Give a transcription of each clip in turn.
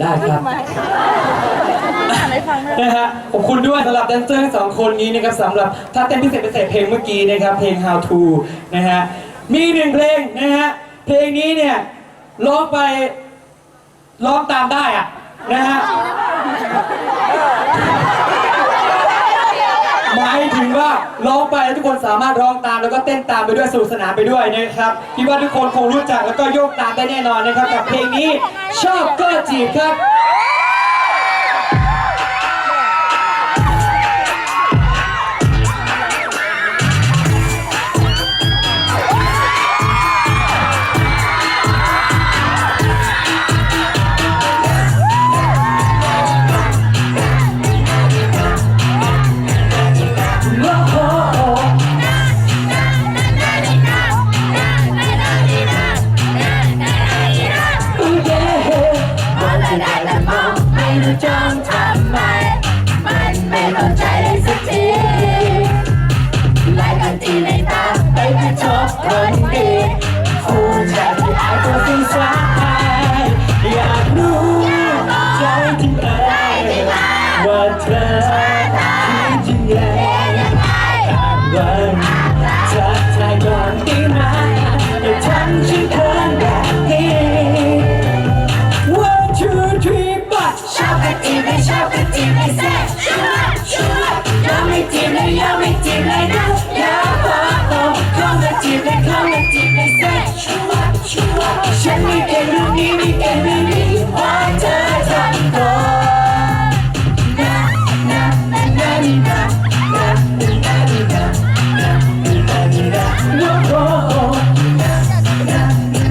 ได้ครับไม่ฟังเลยนะฮะขอบคุณด้วยสำหรับแดนเซอร์ทั้งสองคนนี้นะครับสำหรับถ้าเต้นพิเศษพิเศษเพลงเมื่อกี้นะครับ เพลง How to นะฮะมีหนึ่งเพลงนะฮะเพลงนี้เนี่ยร้องไปร้องตามได้อะนะฮะ หมายถึงว่าร้องไปแล้วทุกคนสามารถร้องตามแล้วก็เต้นตามไปด้วยสนุกสนานไปด้วยนะครับคิดว่าทุกคนคงรู้จักแล้วก็โยกตามได้แน่นอนนะครับกับเพลงนี้ชอบก็จีบครับ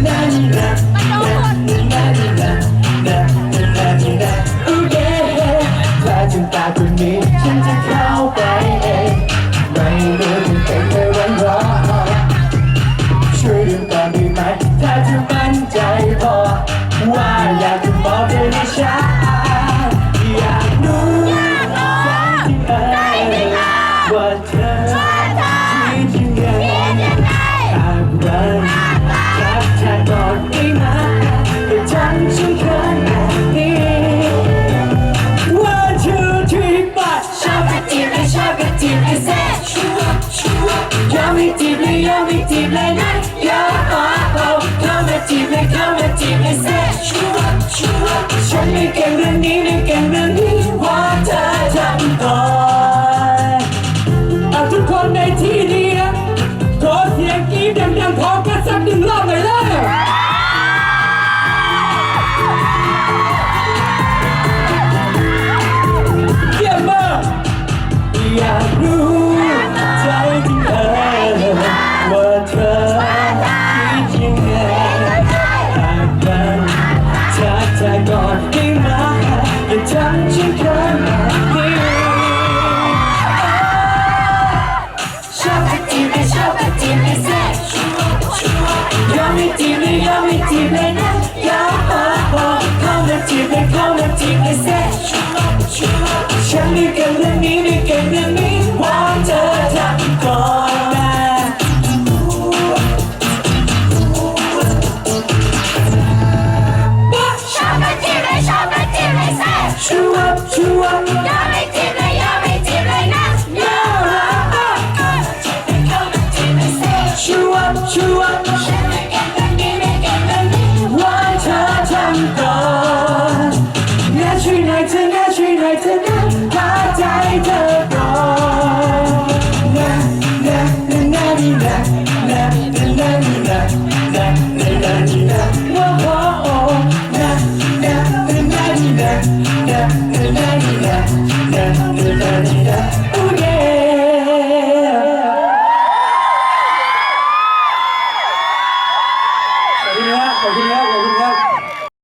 na na na. ชัวชัว